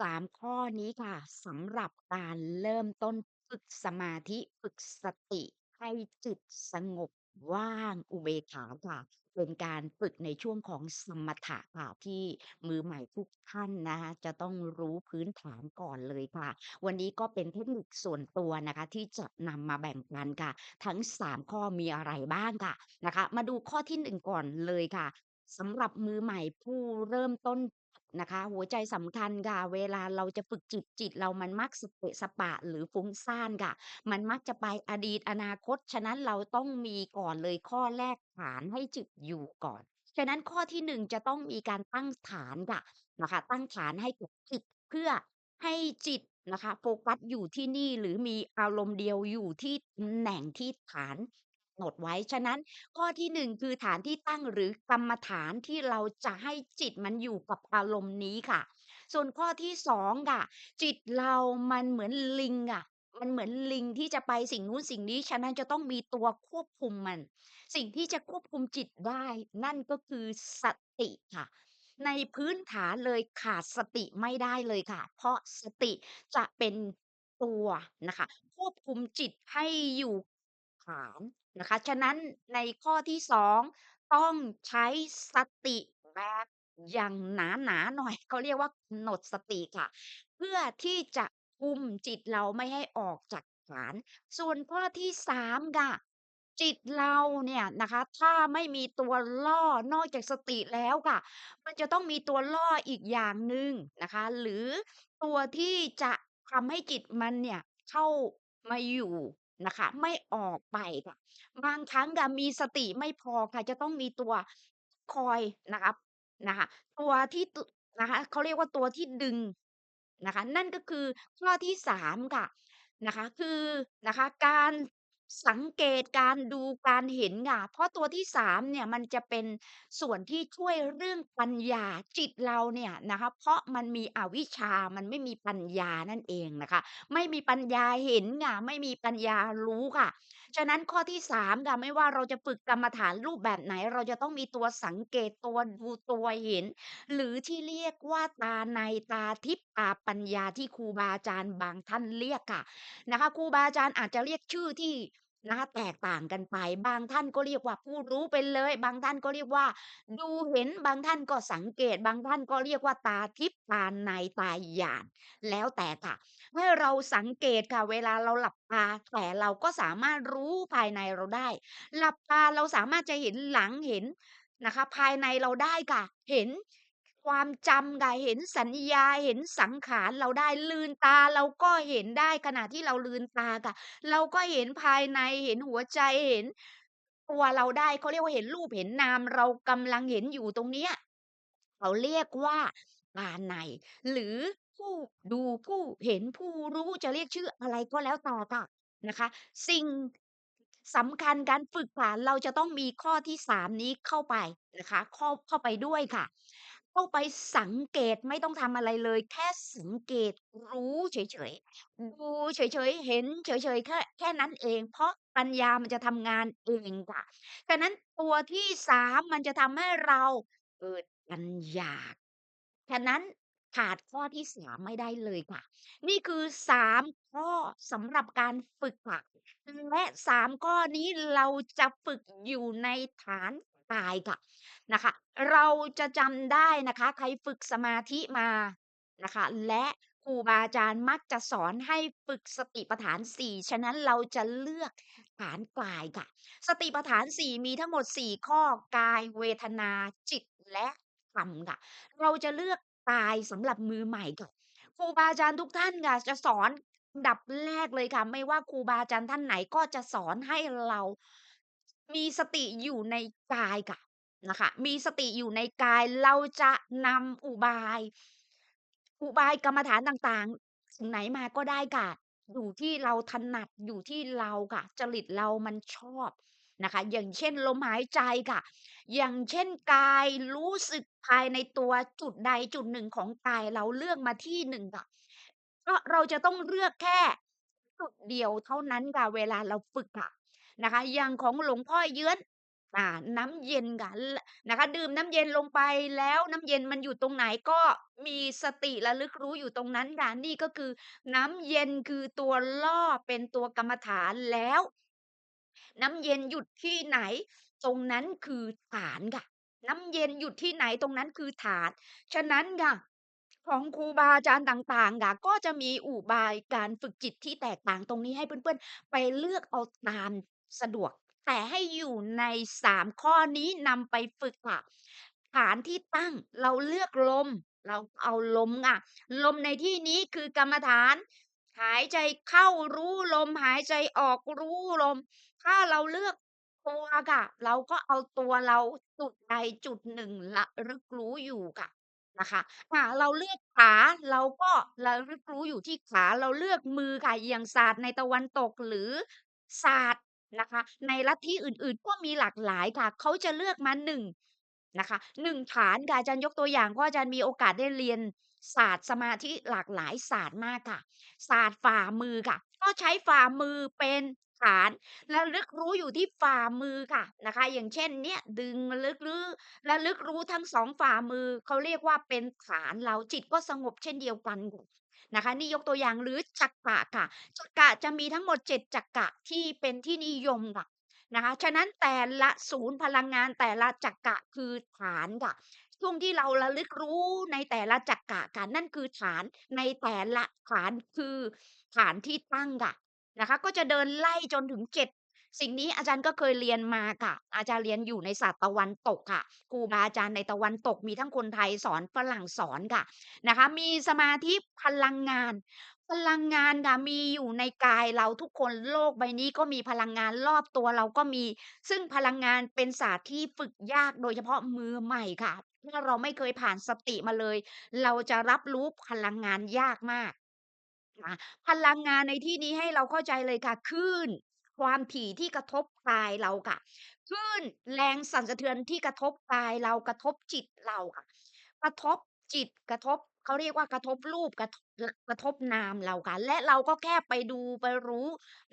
3 ข้อนี้ค่ะ สำหรับการเริ่มต้นฝึกสมาธิ ฝึกสติ ให้จิตสงบ ว่าง อุเบกขาค่ะ เป็นการฝึกในช่วงของสมถะค่ะ ที่มือใหม่ทุกท่านนะคะ จะต้องรู้พื้นฐานก่อนเลยค่ะ วันนี้ก็เป็นเทคนิคส่วนตัวนะคะ ที่จะนำมาแบ่งปันค่ะ ทั้ง 3 ข้อมีอะไรบ้างค่ะนะคะ มาดูข้อที่ 1 ก่อนเลยค่ะ สำหรับมือใหม่ผู้เริ่มต้น นะคะ หัวใจสำคัญค่ะ เวลาเราจะฝึกจิต จิตเรามันมักสเปะสปะ หรือฟุ้งซ่านค่ะ มันมักจะไปอดีตอนาคต ฉะนั้นเราต้องมีก่อนเลยข้อแรกฐานให้จิตอยู่ก่อน ฉะนั้นข้อที่ 1 จะต้องมีการตั้งฐานค่ะ นะคะ ตั้งฐานให้กับจิต เพื่อให้จิตนะคะ โฟกัสอยู่ที่นี่ หรือมีอารมณ์เดียวอยู่ที่ตำแหน่งที่ฐาน หนดไว้ ฉะนั้นข้อที่ 1 คือฐานที่ตั้ง หรือกรรมฐานที่เราจะให้จิตมันอยู่กับอารมณ์นี้ค่ะ ส่วนข้อที่ 2 ค่ะ จิตเรามันเหมือนลิงอะ มันเหมือนลิงที่จะไปสิ่งนู้นสิ่งนี้ ฉะนั้นจะต้องมีตัวควบคุมมัน สิ่งที่จะควบคุมจิตได้ นั่นก็คือสติค่ะ ในพื้นฐานเลยขาดสติไม่ได้เลยค่ะ เพราะสติจะเป็นตัวนะคะ ควบคุมจิตให้อยู่านนะคะ ฉะนั้นในข้อที่ 2 ต้องใช้สติแบบอย่างหนาๆหน่อย เขาเรียกว่ากำหนดสติค่ะ เพื่อที่จะคุมจิตเราไม่ให้ออกจากฐาน ส่วนข้อที่ 3 ค่ะ จิตเราเนี่ยนะคะ ถ้าไม่มีตัวล่อนอกจากสติแล้วค่ะ มันจะต้องมีตัวล่ออีกอย่างหนึ่งนะคะ หรือตัวที่จะทำให้จิตมันเนี่ยเข้ามาอยู่ นะคะ ไม่ออกไปค่ะ บางครั้งค่ะมีสติไม่พอค่ะ จะต้องมีตัวคอยนะคะนะคะ ตัวที่ตนะคะ เขาเรียกว่าตัวที่ดึงนะคะ นั่นก็คือข้อที่ 3 ค่ะ นะคะ คือนะคะ การ สังเกตการดูการเห็นค่ะ เพราะตัวที่ 3 เนี่ย มันจะเป็นส่วนที่ช่วยเรื่องปัญญา จิตเราเนี่ยนะคะ เพราะมันมีอวิชชา มันไม่มีปัญญานั่นเองนะคะ ไม่มีปัญญาเห็นค่ะ ไม่มีปัญญารู้ค่ะฉะนั้นข้อที่3ค่ะไม่ว่าเราจะฝึกกรรมฐานรูปแบบไหน เราจะต้องมีตัวสังเกตตัวดูตัวเห็น หรือที่เรียกว่าตาในตาทิพย์ตาปัญญาที่ครูบาอาจารย์บางท่านเรียกค่ะนะคะครูบาอาจารย์อาจจะเรียกชื่อที่ นะคะ แตกต่างกันไป บางท่านก็เรียกว่าผู้รู้ไปเลย บางท่านก็เรียกว่า ดูเห็น บางท่านก็สังเกต บางท่านก็เรียกว่าตาทิพย์ ตาใน ตาญาณ แล้วแต่ค่ะ ให้เราสังเกตค่ะ เวลาเราหลับตา แต่เราก็สามารถรู้ภายในเราได้ หลับตาเราสามารถจะเห็นหลัง เห็นนะคะ ภายในเราได้ค่ะ เห็น ความจำค่ะ เห็นสัญญา เห็นสังขารเราได้ ลืนตาเราก็เห็นได้ ขณะที่เราลืนตาค่ะ เราก็เห็นภายใน เห็นหัวใจ เห็นตัวเราได้ เขาเรียกว่า เห็นรูป เห็นนาม เรากำลังเห็นอยู่ตรงเนี้ย เขาเรียกว่า ตาใน หรือผู้ดู ผู้เห็น ผู้รู้ จะเรียกชื่ออะไรก็แล้วแต่ค่ะ นะคะ สิ่ง สำคัญการฝึกค่ะ เราจะต้องมีข้อที่ 3 นี้เข้าไปนะคะ เข้า เข้าไปด้วยค่ะ เข้าไปสังเกต ไม่ต้องทำอะไรเลย แค่สังเกต รู้เฉย ๆ ดูเฉย ๆ เห็นเฉย ๆ แค่ แค่นั้นเอง เพราะปัญญามันจะทำงานเองค่ะ ฉะนั้นตัวที่ 3 มันจะทำให้เราเกิดปัญญา ฉะนั้นขาดข้อที่ 3 ไม่ได้เลยค่ะ นี่คือ 3 ข้อสำหรับการฝึกค่ะ และ 3 ข้อนี้เราจะฝึกอยู่ในฐาน กายค่ะนะคะ เราจะจำได้นะคะ ใครฝึกสมาธิมานะคะ และครูบาอาจารย์มักจะสอนให้ฝึกสติปัฏฐาน4ฉะนั้นเราจะเลือกฐานกายค่ะ สติปัฏฐาน4มีทั้งหมด4ข้อกายเวทนาจิตและธรรมค่ะ เราจะเลือกกายสำหรับมือใหม่ค่ะครูบาอาจารย์ทุกท่านค่ะจะสอนดับแรกเลยค่ะ ไม่ว่าครูบาอาจารย์ท่านไหนก็จะสอนให้เรา มีสติอยู่ในกายค่ะนะคะ มีสติอยู่ในกายเราจะนำอุบาย อุบายกรรมฐานต่างๆสิ่งไหนมาก็ได้ค่ะ อยู่ที่เราถนัดอยู่ที่เราค่ะ จริตเรามันชอบนะคะ อย่างเช่นลมหายใจค่ะ อย่างเช่นกายรู้สึกภายในตัวจุดใดจุดหนึ่งของกายเราเลือกมาที่หนึ่งค่ะเพราะเราจะต้องเลือกแค่จุดเดียวเท่านั้นค่ะเวลาเราฝึกค่ะ นะคะ อย่างของหลวงพ่อเยื้อนอ่าน้ำเย็นค่ะลนะคะ ดื่มน้ำเย็นลงไปแล้วน้ำเย็นมันอยู่ตรงไหนก็มีสติระลึกรู้อยู่ตรงนั้นค่ะนี่ก็คือ น้ำเย็นคือตัวล่อเป็นตัวกรรมฐานแล้ว น้ำเย็นหยุดที่ไหน ตรงนั้นคือฐานค่ะ น้ำเย็นหยุดที่ไหนตรงนั้นคือฐาน ฉะนั้นค่ะของครูบาอาจารย์ต่างๆค่ะก็จะมีอุบายการฝึกจิตที่แตกต่างตรงนี้ให้เพื่อนๆ ไปเลือกเอาตาม สะดวก แต่ให้อยู่ใน 3 ข้อนี้นำไปฝึกค่ะ ฐานที่ตั้งเราเลือกลม เราเอาลมค่ะ ลมในที่นี้คือกรรมฐาน หายใจเข้ารู้ลม หายใจออกรู้ลม ถ้าเราเลือกตัวค่ะ เราก็เอาตัวเราจุดใดจุดหนึ่งระลึกรู้อยู่ค่ะนะคะอ่าเราเลือกขาเราก็ระลึกรู้อยู่ที่ขาเราเลือกมือค่ะอย่างศาสตร์ในตะวันตกหรือศาสตร์ นะคะ ในลัทธิอื่นๆ ก็มีหลากหลายค่ะ เขาจะเลือกมา1นะคะ1ฐานค่ะอาจารย์ยกตัวอย่างเพราะอาจารย์มีโอกาสได้เรียนศาสตร์สมาธิหลากหลายศาสตร์มากค่ะ ศาสตร์ฝ่ามือค่ะ ก็ใช้ฝ่ามือเป็นฐานระลึกรู้อยู่ที่ฝ่ามือค่ะนะคะ อย่างเช่นเนี่ยดึงลึกรื้อระลึกรู้ทั้ง2ฝ่ามือเขาเรียกว่าเป็นฐานเราจิตก็สงบเช่นเดียวกันค่ะ นะคะ นี่ยกตัวอย่างหรือจักระค่ะ จักระจะมีทั้งหมด 7 จักระที่เป็นที่นิยมค่ะนะคะฉะนั้นแต่ละศูนย์พลังงานแต่ละจักระคือฐานค่ะช่วงที่เราระลึกรู้ในแต่ละจักระกันนั่นคือฐานในแต่ละฐานคือฐานที่ตั้งค่ะนะคะ ก็จะเดินไล่จนถึงเจ็ด สิ่งนี้อาจารย์ก็เคยเรียนมาค่ะ อาจารย์เรียนอยู่ในศาสตร์ตะวันตกค่ะ ครูบาอาจารย์ในตะวันตกมีทั้งคนไทยสอนฝรั่งสอนค่ะนะคะ มีสมาธิพลังงาน พลังงานค่ะมีอยู่ในกายเราทุกคนโลกใบนี้ก็มีพลังงานรอบตัวเราก็มี ซึ่งพลังงานเป็นศาสตร์ที่ฝึกยากโดยเฉพาะมือใหม่ค่ะ ถ้าเราไม่เคยผ่านสติมาเลย เราจะรับรู้พลังงานยากมากนะพลังงานในที่นี้ให้เราเข้าใจเลยค่ะคลื่น ความถี่ที่กระทบกายเราค่ะ คลื่นแรงสั่นสะเทือนที่กระทบกายเรา กระทบจิตเราค่ะ กระทบจิต กระทบ เขาเรียกว่า กระทบรูป กระทรกระทบนามเราค่ะ และเราก็แค่ไปดู ไปรู้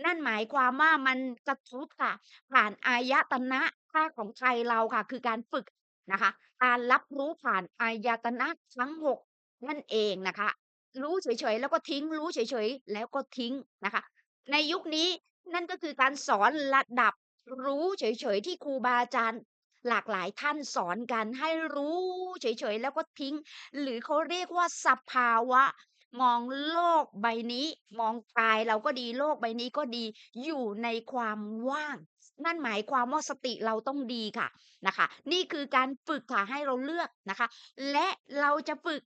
นั่นหมายความว่า มันกระทบค่ะ ผ่านอายตนะถ้าของไทยเราค่ะ คือการฝึกนะคะ การรับรู้ผ่านอายตนะทั้ง 6 นั่นเองนะคะ รู้เฉย ๆ แล้วก็ทิ้ง รู้เฉย ๆ แล้วก็ทิ้งนะคะ ในยุคนี้ นั่นก็คือการสอนระดับรู้เฉยๆที่ครูบาอาจารย์ หลากหลายท่านสอนกันให้รู้เฉยๆแล้วก็ทิ้ง หรือเขาเรียกว่าสภาวะ มองโลกใบนี้ มองกายเราก็ดีโลกใบนี้ก็ดี อยู่ในความว่าง นั่นหมายความว่าสติเราต้องดีค่ะนะคะ นี่คือการฝึกค่ะให้เราเลือกนะคะ และเราจะฝึก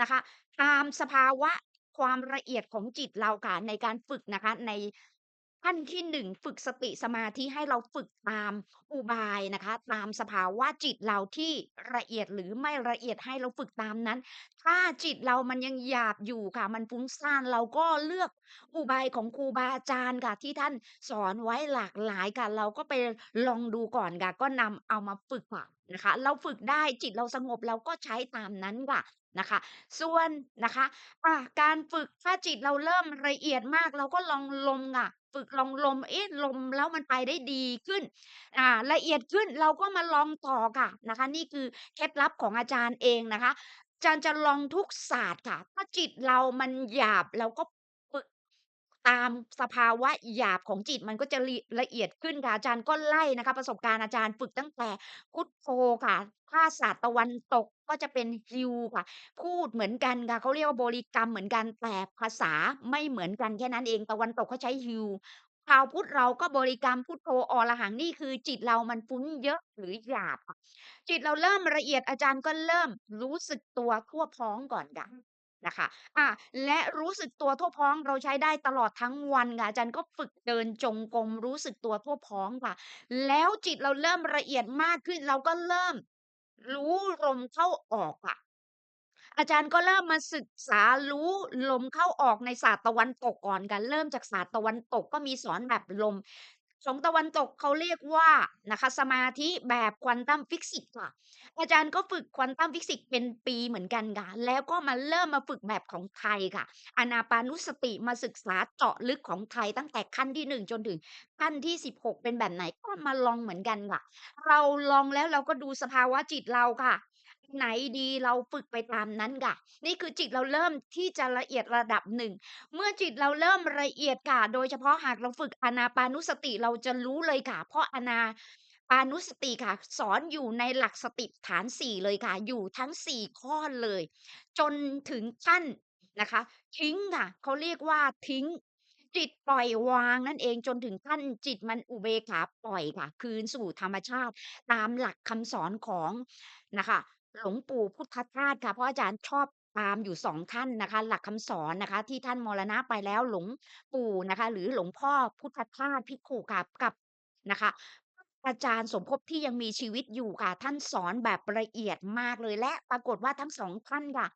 นะคะ ตามสภาวะความละเอียดของจิตเราค่ะในการฝึกนะคะใน ขั้นที่ 1 ฝึกสติสมาธิให้เราฝึกตามอุบายนะคะ ตามสภาวะจิตเราที่ละเอียดหรือไม่ละเอียดให้เราฝึกตามนั้น ถ้าจิตเรามันยังหยาบอยู่ค่ะ มันฟุ้งซ่านเราก็เลือกอุบายของครูบาอาจารย์ค่ะที่ท่านสอนไว้หลากหลายค่ะ เราก็ไปลองดูก่อนค่ะ ก็นำเอามาฝึกค่ะนะคะ เราฝึกได้จิตเราสงบเราก็ใช้ตามนั้นค่ะนะคะ ส่วนนะคะอ่าการฝึกถ้าจิตเราเริ่มละเอียดมาก เราก็ลองลมค่ะ ฝึกลองลม เอ๊ะ ลมแล้วมันไปได้ดีขึ้น อ่า ละเอียดขึ้น เราก็มาลองต่อค่ะนะคะ นี่คือเคล็ดลับของอาจารย์เองนะคะ อาจารย์จะลองทุกศาสตร์ค่ะ ถ้าจิตเรามันหยาบเราก็ ตามสภาวะหยาบของจิตมันก็จะละเอียดขึ้นค่ะอาจารย์ก็ไล่นะคะ ประสบการณ์อาจารย์ฝึกตั้งแต่พุทโธค่ะถ้าศาตร์ตะวันตกก็จะเป็น HEAL ค่ะ พูดเหมือนกันค่ะเขาเรียกว่าบริกรรมเหมือนกันแต่ภาษาไม่เหมือนกันแค่นั้นเองตะวันตกเขาใช้ HEAL ชาวพุทธเราก็บริกรรมพุทโธอรหังนี่คือจิตเรามันฟุ้งเยอะหรือหยาบค่ะจิตเราเริ่มละเอียดอาจารย์ก็เริ่มรู้สึกตัวทั่วพ้องก่อนค่ะ นะคะอาและรู้สึกตัวทั่วพ้องเราใช้ได้ตลอดทั้งวันค่ะอาจารย์ก็ฝึกเดินจงกรมรู้สึกตัวทั่วพ้องค่ะ แล้วจิตเราเริ่มละเอียดมากขึ้นเราก็เริ่ม รู้ลมเข้าออกค่ะ อาจารย์ก็เริ่มมาศึกษารู้ลมเข้าออกในศาสตร์ตะวันตกก่อนค่ะเริ่มจากศาสตร์ตะวันตกก็มีสอนแบบลม ของตะวันตกเขาเรียกว่านะคะ สมาธิแบบ Quantum Physics ค่ะ อาจารย์ก็ฝึก Quantum Physics เป็นปีเหมือนกันค่ะ แล้วก็มาเริ่มมาฝึกแบบของไทยค่ะ อานาปานุสติมาศึกษาเจาะลึกของไทยตั้งแต่ขั้นที่ 1 จนถึงขั้นที่ 16 เป็นแบบไหนก็มาลองเหมือนกันค่ะ เราลองแล้วเราก็ดูสภาวะจิตเราค่ะ ไหนดีเราฝึกไปตามนั้นค่ะนี่คือจิตเราเริ่มที่จะละเอียดระดับหนึ่ง เมื่อจิตเราเริ่มละเอียดค่ะโดยเฉพาะหากเราฝึกอนาปานุสติเราจะรู้เลยค่ะเพราะอนาปานุสติค่ะ สอนอยู่ในหลักสติฐาน4เลยค่ะ อยู่ทั้ง4ข้อเลย จนถึงขั้นนะคะ ทิ้งค่ะเขาเรียกว่าทิ้งจิตปล่อยวางนั่นเองจนถึงขั้นจิตมันอุเบกขาปล่อยค่ะ คืนสู่ธรรมชาติ ตามหลักคำสอนของนะคะ หลวงปู่พุทธทาสค่ะ เพราะอาจารย์ชอบตามอยู่2ท่านนะคะ หลักคำสอนนะคะ ที่ท่านมรณะไปแล้วหลวงปู่นะคะ หรือหลวงพ่อพุทธทาสภิกขุค่ะกับนะคะ อาจารย์สมภพที่ยังมีชีวิตอยู่ค่ะ ท่านสอนแบบละเอียดมากเลยและปรากฏว่าทั้งสองท่านค่ะ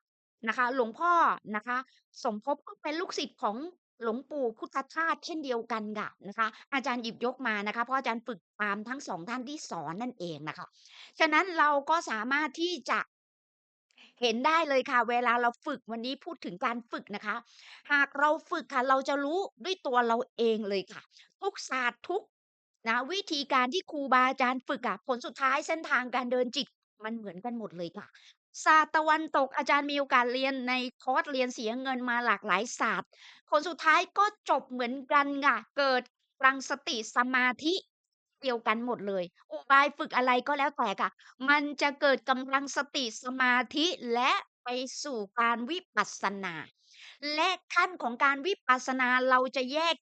นะคะ หลวงพ่อนะคะ สมภพก็เป็นลูกศิษย์ของ หลวงปู่พุทธทาสเช่นเดียวกันค่ะนะคะ อาจารย์หยิบยกมานะคะ เพราะอาจารย์ฝึกตามทั้งสองท่านที่สอนนั่นเองนะคะ ฉะนั้นเราก็สามารถที่จะเห็นได้เลยค่ะ เวลาเราฝึกวันนี้พูดถึงการฝึกนะคะ หากเราฝึกค่ะ เราจะรู้ด้วยตัวเราเองเลยค่ะ ทุกศาสตร์ทุกนะวิธีการที่ครูบาอาจารย์ฝึกอะผลสุดท้ายเส้นทางการเดินจิตมันเหมือนกันหมดเลยค่ะ ศาสตร์ตะวันตกอาจารย์มีโอกาสเรียนในคอร์สเรียนเสียเงินมาหลากหลายศาสตร์ผลสุดท้ายก็จบเหมือนกันค่ะเกิดตรังสติสมาธิเดียวกันหมดเลย อุบายฝึกอะไรก็แล้วแต่ค่ะ มันจะเกิดกำลังสติสมาธิและไปสู่การวิปัสสนา และขั้นของการวิปัสสนาเราจะแยก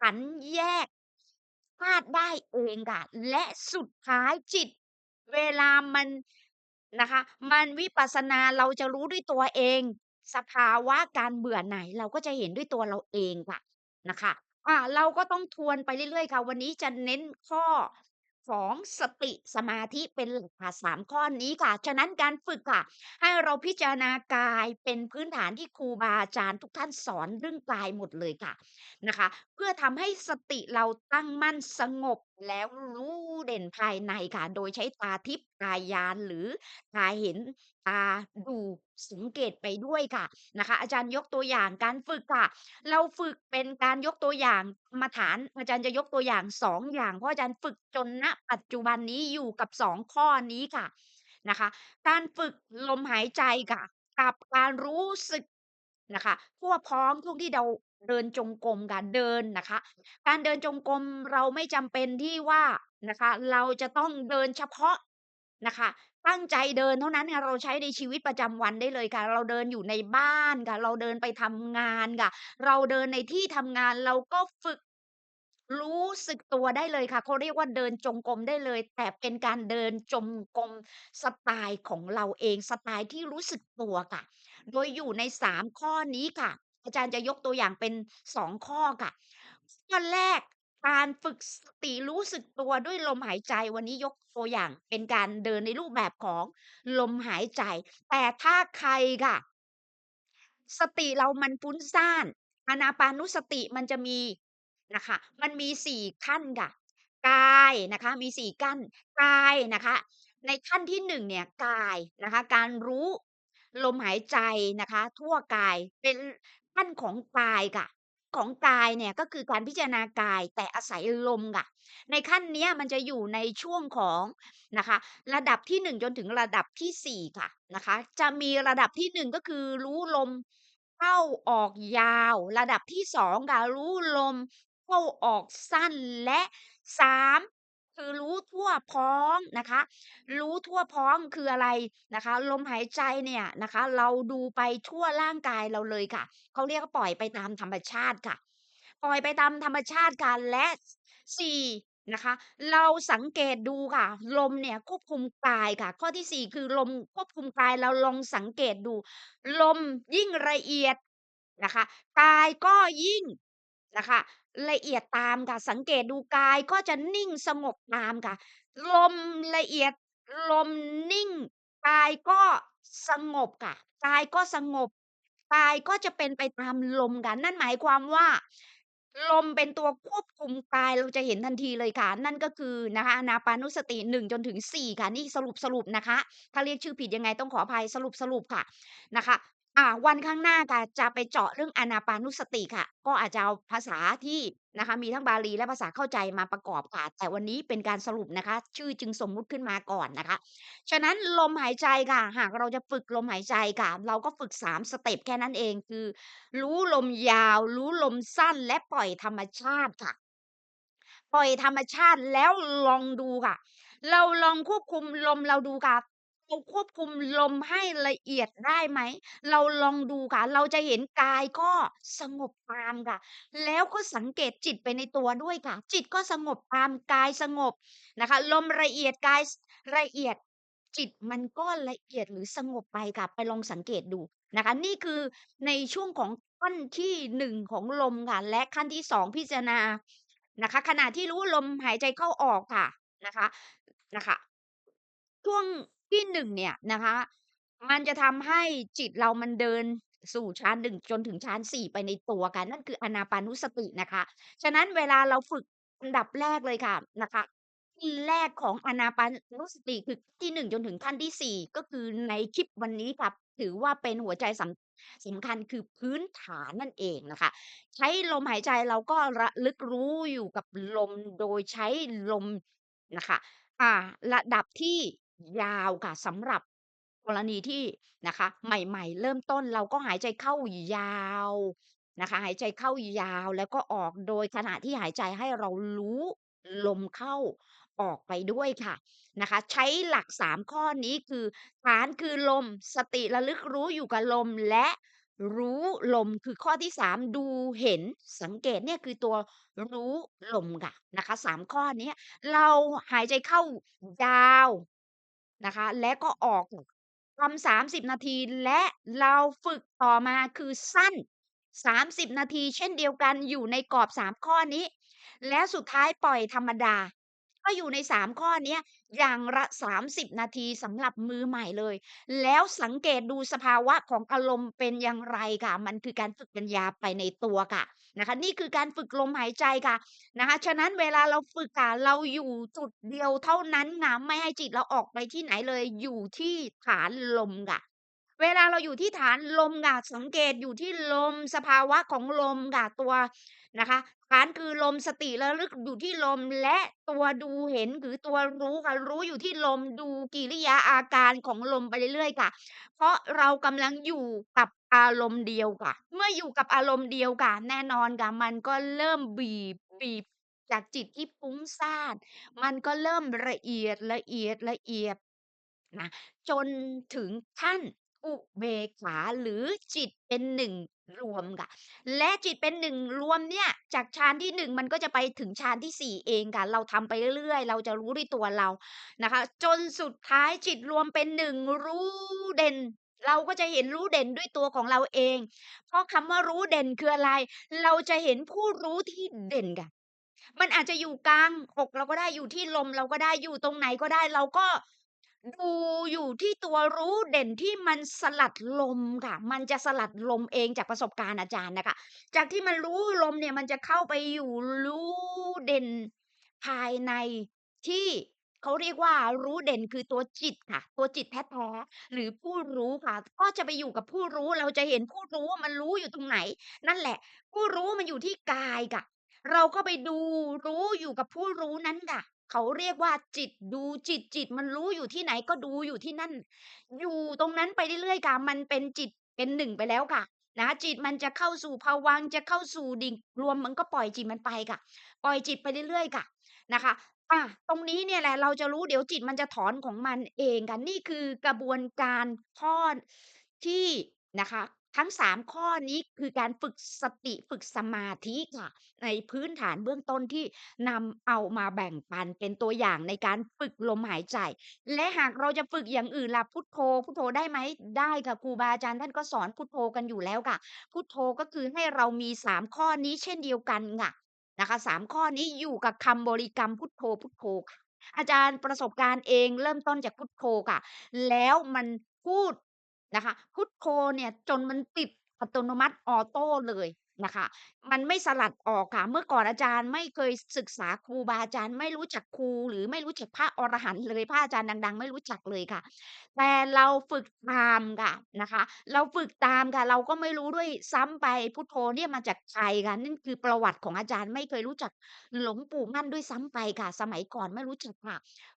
ขันแยกธาตุได้เองค่ะ และสุดท้ายจิต เวลามัน นะคะ มันวิปัสสนาเราจะรู้ด้วยตัวเอง สภาวะการเบื่อไหนเราก็จะเห็นด้วยตัวเราเองค่ะนะคะอาเราก็ต้องทวนไปเรื่อยๆค่ะ วันนี้จะเน้นข้อ ของสติสมาธิเป็นหลักค่ะ3ข้อนี้ค่ะ ฉะนั้นการฝึกค่ะ ให้เราพิจารณากายเป็นพื้นฐานที่ครูบาอาจารย์ทุกท่านสอนเรื่องกายหมดเลยค่ะนะคะ เพื่อทำให้สติเราตั้งมั่นสงบแล้วรู้เด่นภายในค่ะ โดยใช้ตาทิพย์กายานหรือตาเห็น ตา ดู สังเกตไปด้วยค่ะนะคะ อาจารย์ยกตัวอย่างการฝึกค่ะ เราฝึกเป็นการยกตัวอย่างกรรมฐาน อาจารย์จะยกตัวอย่าง2องอย่าง เพราะอาจารย์ฝึกจน ณ ปัจจุบันนี้อยู่กับ 2 ข้อนี้ค่ะนะคะ การฝึกลมหายใจค่ะ กับการรู้สึกนะคะ ทั่วพร้อมช่วงที่เราเดินจงกรมค่ะ เดินนะคะ การเดินจงกรมเราไม่จำเป็นที่ว่านะคะ เราจะต้องเดินเฉพาะนะคะ ตั้งใจเดินเท่านั้นค่ะเราใช้ในชีวิตประจำวันได้เลยค่ะ เราเดินอยู่ในบ้านค่ะ เราเดินไปทำงานค่ะ เราเดินในที่ทำงานเราก็ฝึกรู้สึกตัวได้เลยค่ะเขาเรียกว่าเดินจงกรมได้เลย แต่เป็นการเดินจงกรมสไตล์ของเราเองสไตล์ที่รู้สึกตัวค่ะ โดยอยู่ใน3ข้อนี้ค่ะ อาจารย์จะยกตัวอย่างเป็น2ข้อค่ะ ข้อแรก การฝึกสติรู้สึกตัวด้วยลมหายใจ วันนี้ยกตัวอย่างเป็นการเดินในรูปแบบของลมหายใจ แต่ถ้าใครค่ะ สติเรามันฟุ้งซ่านอานาปานุสติมันจะมีนะคะ มันมี4ขั้นค่ะ กายนะคะ มี4กั้น กายนะคะ ในขั้นที่1เนี่ยกายนะคะ การรู้ลมหายใจนะคะ ทั่วกายเป็นขั้นของกายค่ะ ของกายเนี่ยก็คือการพิจารณากายแต่อาศัยลมค่ะ ในขั้นนี้มันจะอยู่ในช่วงของนะคะ ระดับที่ 1 จนถึงระดับที่ 4 ค่ะนะคะ จะมีระดับที่ 1 ก็คือรู้ลมเข้าออกยาว ระดับที่2ค่ะรู้ลมเข้าออกสั้นและ 3 คือรู้ทั่วพ้อมนะคะ รู้ทั่วพ้อมคืออะไรนะคะ ลมหายใจเนี่ยนะคะ เราดูไปทั่วร่างกายเราเลยค่ะเขาเรียกว่าปล่อยไปตามธรรมชาติค่ะ ปล่อยไปตามธรรมชาติค่ะและ4นะคะ เราสังเกตดูค่ะ ลมเนี่ยควบคุมกายค่ะ ข้อที่4คือลมควบคุมกายเราลองสังเกตดู ลมยิ่งละเอียดนะคะกายก็ยิ่งนะคะ ละเอียดตามค่ะ สังเกตดูกายก็จะนิ่งสงบตามค่ะ ลมละเอียดลมนิ่ง กายก็สงบค่ะ กายก็สงบ กายก็จะเป็นไปตามลมค่ะ นั่นหมายความว่า ลมเป็นตัวควบคุมกายเราจะเห็นทันทีเลยค่ะ นั่นก็คือนะคะอนาปานุสติ1จนถึง4ค่ะนี่สรุปๆนะคะ ถ้าเรียกชื่อผิดยังไงต้องขออภัยสรุปๆค่ะนะคะ อ่า วันข้างหน้าค่ะ จะไปเจาะเรื่องอานาปานุสติค่ะ ก็อาจจะเอาภาษาที่นะคะ มีทั้งบาลีและภาษาเข้าใจมาประกอบค่ะ แต่วันนี้เป็นการสรุปนะคะ ชื่อจึงสมมุติขึ้นมาก่อนนะคะ ฉะนั้นลมหายใจค่ะ หากเราจะฝึกลมหายใจค่ะ เราก็ฝึก 3 สเต็ปแค่นั้นเอง คือ รู้ลมยาว รู้ลมสั้น และปล่อยธรรมชาติค่ะ ปล่อยธรรมชาติแล้วลองดูค่ะ เราลองควบคุมลมเราดูค่ะ เราควบคุมลมให้ละเอียดได้ไหม เราลองดูค่ะ เราจะเห็นกายก็สงบตามค่ะ แล้วก็สังเกตจิตไปในตัวด้วยค่ะ จิตก็สงบตามกายสงบนะคะ ลมละเอียดกายละเอียด จิตมันก็ละเอียดหรือสงบไปค่ะ ไปลองสังเกตดูนะคะ นี่คือในช่วงของขั้นที่1ของลมค่ะ และขั้นที่2พิจารณานะคะ ขณะที่รู้ลมหายใจเข้าออกค่ะนะคะนะคะ ช่วง ที่1เนี่ยนะคะ มันจะทำให้จิตเรามันเดินสู่ฌาน1จนถึงฌาน4ไปในตัวค่ะนั่นคืออนาปานุสตินะคะ ฉะนั้นเวลาเราฝึกอันดับแรกเลยค่ะนะคะขั้นแรกของอนาปานุสติคือที่1จนถึงขั้นที่4ก็คือในคลิปวันนี้ครับถือว่าเป็นหัวใจสำสำคัญคือพื้นฐานนั่นเองนะคะ ใช้ลมหายใจเราก็ระลึกรู้อยู่กับลมโดยใช้ลมนะคะ อ่า ระดับที่ ยาวค่ะ สำหรับกรณีที่นะคะ ใหม่ ๆ เริ่มต้นเราก็หายใจเข้ายาวนะคะ หายใจเข้ายาว แล้วก็ออก โดยขณะที่หายใจให้เรารู้ลมเข้า ออกไปด้วยค่ะนะคะ ใช้หลัก 3 ข้อนี้ คือ ฐานคือลม สติระลึกรู้อยู่กับลม และรู้ลม คือข้อที่ 3 ดูเห็นสังเกต เนี่ยคือตัวรู้ลมค่ะ นะคะ 3 ข้อเนี้ย เราหายใจเข้ายาว นะคะ และก็ออกทำ30นาทีและเราฝึกต่อมาคือสั้น30นาทีเช่นเดียวกันอยู่ในกรอบ3ข้อนี้ และสุดท้ายปล่อยธรรมดา ก็อยู่ใน 3 ข้อเนี้ยอย่างละ 30 นาทีสำหรับมือใหม่เลย แล้วสังเกตดูสภาวะของอารมณ์เป็นอย่างไรค่ะ มันคือการฝึกปัญญาไปในตัวค่ะนะคะ นี่คือการฝึกลมหายใจค่ะนะคะ ฉะนั้นเวลาเราฝึกค่ะเราอยู่จุดเดียวเท่านั้นค่ะไม่ให้จิตเราออกไปที่ไหนเลย อยู่ที่ฐานลมค่ะ เวลาเราอยู่ที่ฐานลมค่ะสังเกตอยู่ที่ลมสภาวะของลมค่ะตัวนะคะฐานคือลมสติระลึกอยู่ที่ลมและตัวดูเห็นหรือตัวรู้ค่ะรู้อยู่ที่ลมดูกิริยาอาการของลมไปเรื่อยๆค่ะ เพราะเรากำลังอยู่กับอารมณ์เดียวค่ะ เมื่ออยู่กับอารมณ์เดียวค่ะ แน่นอนค่ะมันก็เริ่มบีบบีบจากจิตที่ฟุ้งซ่านมันก็เริ่มละเอียดละเอียดละเอียดนะจนถึงขั้น อุเบกขาหรือจิตเป็นหนึ่งรวมค่ะ และจิตเป็นหนึ่งรวมเนี่ย จากฌานที่1มันก็จะไปถึงฌานที่4เองค่ะ เราทำไปเรื่อยๆ เราจะรู้ด้วยตัวเรานะคะ จนสุดท้ายจิตรวมเป็นหนึ่งรู้เด่น เราก็จะเห็นรู้เด่นด้วยตัวของเราเอง เพราะคำว่ารู้เด่นคืออะไร เราจะเห็นผู้รู้ที่เด่นค่ะมันอาจจะอยู่กลางอกเราก็ได้อยู่ที่ลมเราก็ได้อยู่ตรงไหนก็ได้ เราก็ ดูอยู่ที่ตัวรู้เด่นที่มันสลัดลมค่ะ มันจะสลัดลมเองจากประสบการณ์อาจารย์นะคะ จากที่มันรู้ลมเนี่ยมันจะเข้าไปอยู่รู้เด่นภายในที่เขาเรียกว่ารู้เด่นคือตัวจิตค่ะ ตัวจิตแท้ๆหรือผู้รู้ค่ะ ก็จะไปอยู่กับผู้รู้เราจะเห็นผู้รู้ว่ามันรู้อยู่ตรงไหน นั่นแหละ ผู้รู้มันอยู่ที่กายค่ะ เราก็ไปดูรู้อยู่กับผู้รู้นั้นค่ะ เขาเรียกว่าจิตดูจิตจิตมันรู้อยู่ที่ไหนก็ดูอยู่ที่นั่น อยู่ตรงนั้นไปเรื่อยๆค่ะมันเป็นจิตเป็นหนึ่งไปแล้วค่ะนะจิตมันจะเข้าสู่ภวังจะเข้าสู่ดิ่งรวมมันก็ปล่อยจิตมันไปค่ะ ปล่อยจิตไปเรื่อยๆค่ะนะคะอาตรงนี้เนี่ยแหละเราจะรู้เดี๋ยวจิตมันจะถอนของมันเองค่ะนี่คือกระบวนการข้อที่นะคะ ทั้ง 3 ข้อนี้คือการฝึกสติฝึกสมาธิค่ะ ในพื้นฐานเบื้องต้นที่นำเอามาแบ่งปันเป็นตัวอย่างในการฝึกลมหายใจ และหากเราจะฝึกอย่างอื่นล่ะพุทโธ พุทโธได้ไหมได้ค่ะครูบาอาจารย์ท่านก็สอนพุทโธกันอยู่แล้วค่ะ พุทโธก็คือให้เรามี 3 ข้อนี้เช่นเดียวกันค่ะนะคะ3ข้อนี้อยู่กับคำบริกรรมพุทโธพุทโธค่ะอาจารย์ประสบการณ์เองเริ่มต้นจากพุทโธค่ะ แล้วมันพูด นะคะ พุทโธเนี่ยจนมันติดอัตโนมัติออโต้เลยนะคะ มันไม่สลัดออกค่ะ เมื่อก่อนอาจารย์ไม่เคยศึกษาครูบาอาจารย์ ไม่รู้จักครูหรือไม่รู้จักพระอรหันต์เลยพระอาจารย์ดัง ๆ ไม่รู้จักเลยค่ะ แต่เราฝึกตามค่ะนะคะ เราฝึกตามค่ะ เราก็ไม่รู้ด้วยซ้ำไปพุทโธเนี่ยมาจากใครค่ะนั่นคือประวัติของอาจารย์ไม่เคยรู้จักหลวงปู่มั่นด้วยซ้ำไปค่ะ สมัยก่อนไม่รู้จักค่ะ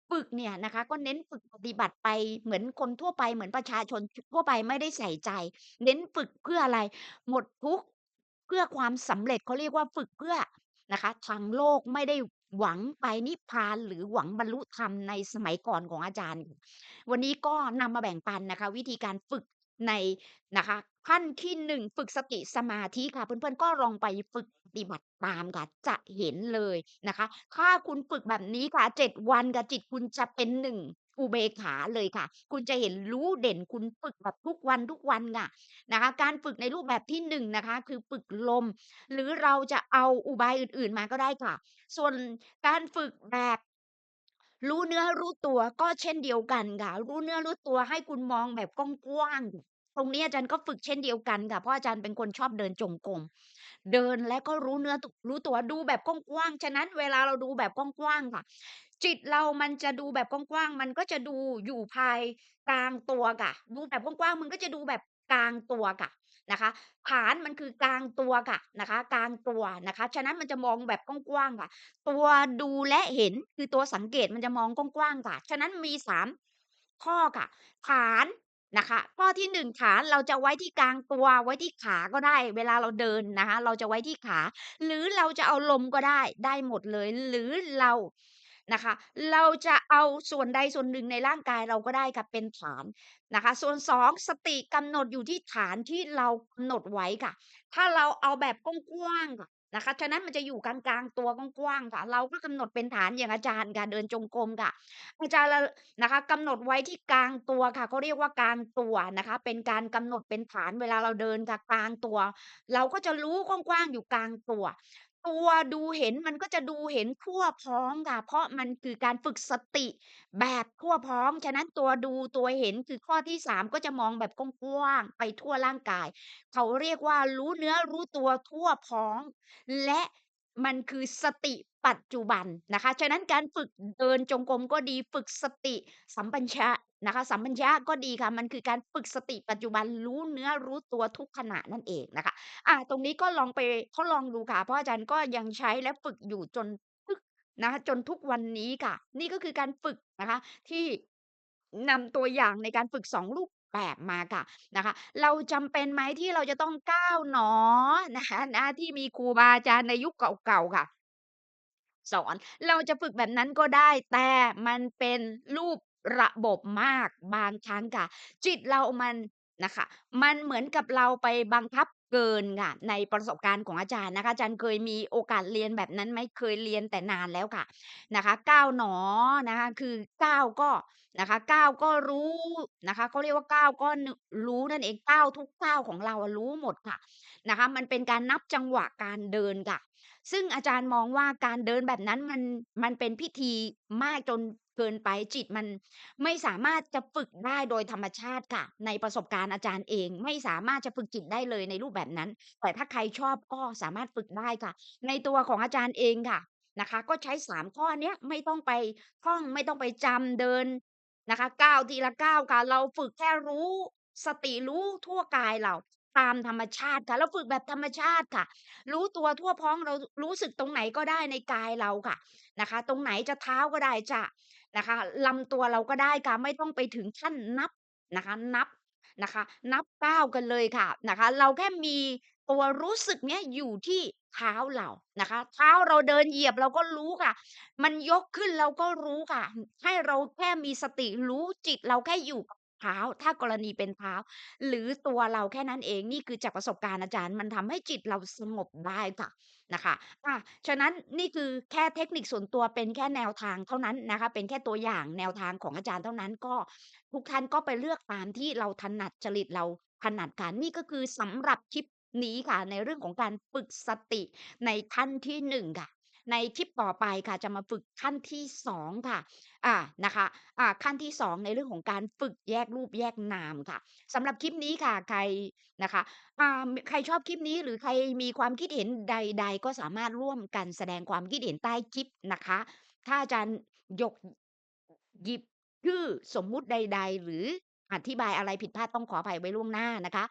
ฝึกเนี่ยนะคะ ก็เน้นฝึกปฏิบัติไปเหมือนคนทั่วไป เหมือนประชาชน ช ทั่วไปไม่ได้ใส่ใจ เน้นฝึกเพื่ออะไร หมดทุกข์เพื่อความสำเร็จ เขาเรียกว่า ฝึกเพื่อนะคะ ทางโลก ไม่ได้หวังไปนิพพาน หรือหวังบรรลุธรรมในสมัยก่อนของอาจารย์ วันนี้ก็นำมาแบ่งปันนะคะ วิธีการฝึกใน นะคะ ขั้นที่ 1 ฝึกสติสมาธิค่ะ เพื่อน ๆ ก็ลองไปฝึกฏิบัติตามค่ะ จะเห็นเลยนะคะ ถ้าคุณฝึกแบบนี้ค่ะ 7 วันค่ะ จิตคุณจะเป็น1อุเบกขาเลยค่ะ คุณจะเห็นรู้เด่น คุณฝึกแบบทุกวันๆค่ะ นะคะ การฝึกในรูปแบบที่ 1 นะคะ คือฝึกลม หรือเราจะเอาอุบายอื่น ๆ มาก็ได้ค่ะ ส่วนการฝึกแบบ รู้เนื้อรู้ตัวก็เช่นเดียวกันค่ะ รู้เนื้อรู้ตัวให้คุณมองแบบกว้าง ๆ ตรงนี้อาจารย์ก็ฝึกเช่นเดียวกันค่ะ เพราะอาจารย์เป็นคนชอบเดินจงกรม เดินแล้วก็รู้เนื้อรู้ตัวดูแบบกว้างๆ ฉะนั้นเวลาเราดูแบบกว้างๆค่ะ จิตเรามันจะดูแบบกว้างๆ มันก็จะดูอยู่ภายกลางตัวค่ะดูแบบกว้างๆ มันก็จะดูแบบกลางตัวค่ะนะคะ ฐานมันคือกลางตัวค่ะนะคะ กลางตัวนะคะ ฉะนั้นมันจะมองแบบกว้างๆค่ะ ตัวดูและเห็นคือตัวสังเกตมันจะมองกว้างๆค่ะ ฉะนั้นมี3ข้อค่ะ ฐาน นะคะข้อที่1ฐานเราจะไว้ที่กลางตัวไว้ที่ขาก็ได้ เวลาเราเดินนะคะ เราจะไว้ที่ขา หรือเราจะเอาลมก็ได้ได้หมดเลย หรือเรานะคะ เราจะเอาส่วนใดส่วนหนึ่งในร่างกายเราก็ได้ค่ะเป็นฐานนะคะ ส่วน2สติกำหนดอยู่ที่ฐานที่เรากำหนดไว้ค่ะ ถ้าเราเอาแบบกว้างๆค่ะ นะคะ ฉะนั้นมันจะอยู่กลางๆ ตัวกว้างๆค่ะ เราก็กำหนดเป็นฐานอย่างอาจารย์ค่ะเดินจงกรมค่ะ อาจารย์รนะคะกำหนดไว้ที่กลางตัวค่ะเขาเรียกว่ากลางตัวนะคะ เป็นการกำหนดเป็นฐานเวลาเราเดินค่ะกลางตัว เราก็จะรู้กว้างๆอยู่กลางตัว ตัวดูเห็น มันก็จะดูเห็นทั่วพร้อมค่ะ เพราะมันคือการฝึกสติแบบทั่วพร้อม ฉะนั้น ตัวดู ตัวเห็น คือข้อที่ 3 ก็จะมองแบบกว้าง ๆ ไปทั่วร่างกาย เขาเรียกว่า รู้เนื้อรู้ตัวทั่วพร้อม และมันคือสติปัจจุบันนะคะ ฉะนั้น การฝึกเดินจงกรมก็ดี ฝึกสติสัมปชัญชะ นะคะ สัมปัญญะก็ดีค่ะ มันคือการฝึกสติปัจจุบันรู้เนื้อรู้ตัวทุกขณะนั่นเองนะคะ อ่า ตรงนี้ก็ลองไปทดลองดูค่ะ เพราะอาจารย์ก็ยังใช้และฝึกอยู่จนพึกนะคะจนทุกวันนี้ค่ะ นี่ก็คือการฝึกนะคะ ที่นำตัวอย่างในการฝึก 2 รูปแบบมาค่ะนะคะ เราจำเป็นไหมที่เราจะต้องก้าวหนอนะคะนะที่มีครูบาอาจารย์ในยุคเก่าๆค่ะ สอนเราจะฝึกแบบนั้นก็ได้ แต่มันเป็นรูป ระบบมากบางครั้งค่ะ จิตเรามันนะคะ มันเหมือนกับเราไปบังคับเกินค่ะ ในประสบการณ์ของอาจารย์นะคะ อาจารย์เคยมีโอกาสเรียนแบบนั้นไหม?เคยเรียนแต่นานแล้วค่ะนะคะก้าวหนอนะคะ คือก้าวก็นะคะก้าวก็รู้นะคะเขาเรียกว่าก้าวก็รู้นั่นเองก้าวทุกก้าวของเราอะรู้หมดค่ะนะคะ มันเป็นการนับจังหวะการเดินค่ะ ซึ่งอาจารย์มองว่าการเดินแบบนั้นมันมันเป็นพิธีมากจน เกินไปจิตมันไม่สามารถจะฝึกได้โดยธรรมชาติค่ะ ในประสบการณ์อาจารย์เอง ไม่สามารถจะฝึกจิตได้เลยในรูปแบบนั้น แต่ถ้าใครชอบก็สามารถฝึกได้ค่ะ ในตัวของอาจารย์เองค่ะนะคะ ก็ใช้3ข้อเนี้ยไม่ต้องไปท่องไม่ต้องไปจำเดินนะคะก้าวทีละก้าวค่ะ เราฝึกแค่รู้สติรู้ทั่วกายเราตามธรรมชาติค่ะ เราฝึกแบบธรรมชาติค่ะ รู้ตัวทั่วพ้อมเรารู้สึกตรงไหนก็ได้ในกายเราค่ะนะคะ ตรงไหนจะเท้าก็ได้จะ นะคะ ลำตัวเราก็ได้ค่ะ ไม่ต้องไปถึงขั้นนับนะคะ นับนะคะ นับก้าวกันเลยค่ะนะคะ เราแค่มีตัวรู้สึกเนี้ยอยู่ที่เท้าเรานะคะ เท้าเราเดินเหยียบเราก็รู้ค่ะ มันยกขึ้นเราก็รู้ค่ะ ให้เราแค่มีสติรู้จิตเราแค่อยู่กับเท้า ถ้ากรณีเป็นเท้า หรือตัวเราแค่นั้นเอง นี่คือจากประสบการณ์อาจารย์ มันทำให้จิตเราสงบได้ค่ะ นะคะ อา ฉะนั้นนี่คือแค่เทคนิคส่วนตัว เป็นแค่แนวทางเท่านั้นนะคะ เป็นแค่ตัวอย่างแนวทางของอาจารย์เท่านั้น ก็ ทุกท่านก็ไปเลือกตามที่เราถนัด จริตเราถนัดค่ะ นี่ก็คือสำหรับคลิปนี้ค่ะ ในเรื่องของการฝึกสติในขั้นที่ 1 ค่ะ ในคลิปต่อไปค่ะจะมาฝึกขั้นที่ 2 ค่ะอ่านะคะอ่าขั้นที่ 2 ในเรื่องของการฝึกแยกรูปแยกนามค่ะสำหรับคลิปนี้ค่ะใครนะคะอ่าใครชอบคลิปนี้หรือใครมีความคิดเห็นใด ๆ ก็สามารถร่วมกันแสดงความคิดเห็นใต้คลิปนะคะ ถ้าอาจารย์ยกหยิบชื่อสมมุติใด ๆ หรือ อธิบายอะไรผิดพลาดต้องขออภัยไว้ล่วงหน้านะคะ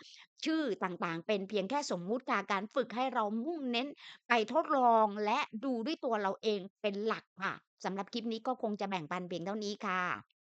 ชื่อต่างๆ เป็นเพียงแค่สมมุติค่ะการฝึกให้เรามุ่งเน้นไปทดลองและดูด้วยตัวเราเองเป็นหลักค่ะสำหรับคลิปนี้ก็คงจะแบ่งปันเพียงเท่านี้ค่ะ